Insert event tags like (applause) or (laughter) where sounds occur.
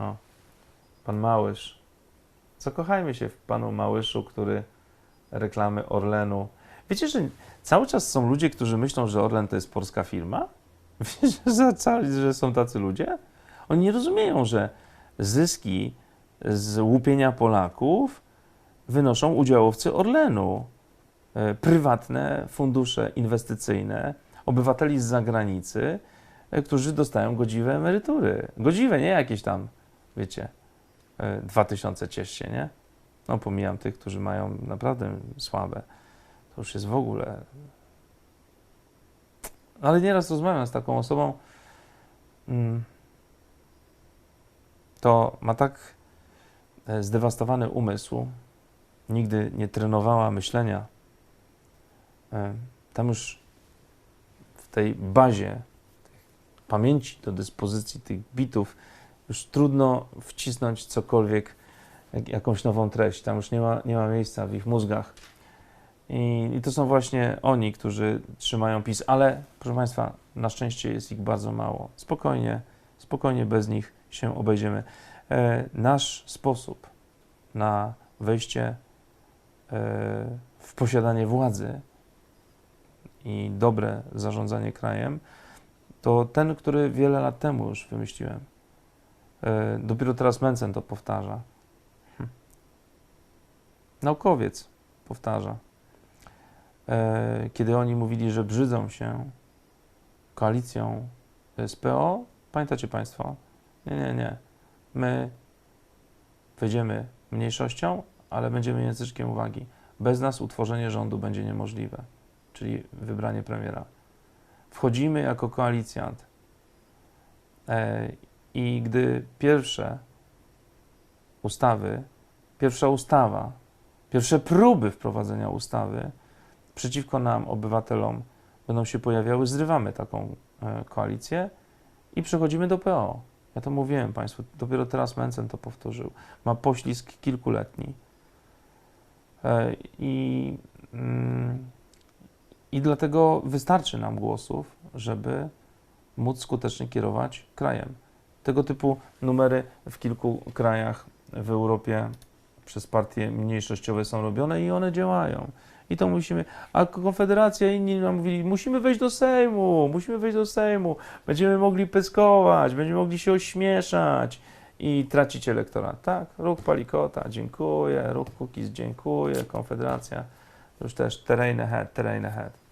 O, pan Małysz. Zakochajmy się w panu Małyszu, który reklamy Orlenu. Wiecie, że cały czas są ludzie, którzy myślą, że Orlen to jest polska firma? (laughs) Wiecie, że, że są tacy ludzie? Oni nie rozumieją, że zyski z łupienia Polaków wynoszą udziałowcy Orlenu. E, Prywatne fundusze inwestycyjne, obywateli z zagranicy, e, którzy dostają godziwe emerytury. Godziwe, nie jakieś tam, wiecie, e, 2000 ciesz się, nie? No pomijam tych, którzy mają naprawdę słabe. To już jest w ogóle... Ale nieraz rozmawiam z taką osobą, mm, to ma tak e, zdewastowany umysł, nigdy nie trenowała myślenia. E, Tam już w tej bazie pamięci do dyspozycji tych bitów już trudno wcisnąć cokolwiek, jak, jakąś nową treść. Tam już nie ma, nie ma miejsca w ich mózgach. I, I to są właśnie oni, którzy trzymają PiS, ale proszę Państwa, na szczęście jest ich bardzo mało. Spokojnie, spokojnie bez nich się obejdziemy. E, nasz sposób na wejście e, w posiadanie władzy i dobre zarządzanie krajem to ten, który wiele lat temu już wymyśliłem. E, dopiero teraz Mencen to powtarza. Hm. Naukowiec powtarza. E, kiedy oni mówili, że brzydzą się koalicją z PO, pamiętacie Państwo? Nie, nie, nie. My wejdziemy mniejszością, ale będziemy języczkiem uwagi. Bez nas utworzenie rządu będzie niemożliwe, czyli wybranie premiera. Wchodzimy jako koalicjant e, i gdy pierwsze ustawy, pierwsza ustawa, pierwsze próby wprowadzenia ustawy przeciwko nam, obywatelom, będą się pojawiały, zrywamy taką e, koalicję i przechodzimy do PO. Ja to mówiłem Państwu, dopiero teraz Mencen to powtórzył. Ma poślizg kilkuletni. E, I, mm, I dlatego wystarczy nam głosów, żeby móc skutecznie kierować krajem. Tego typu numery w kilku krajach w Europie przez partie mniejszościowe są robione i one działają. I to musimy. A Konfederacja i inni nam mówili, musimy wejść do Sejmu, musimy wejść do Sejmu, będziemy mogli pyskować, będziemy mogli się ośmieszać i tracić elektorat. Tak, ruch Palikota, dziękuję, ruch Kukiz, dziękuję, Konfederacja, już też terrain ahead, terrain ahead.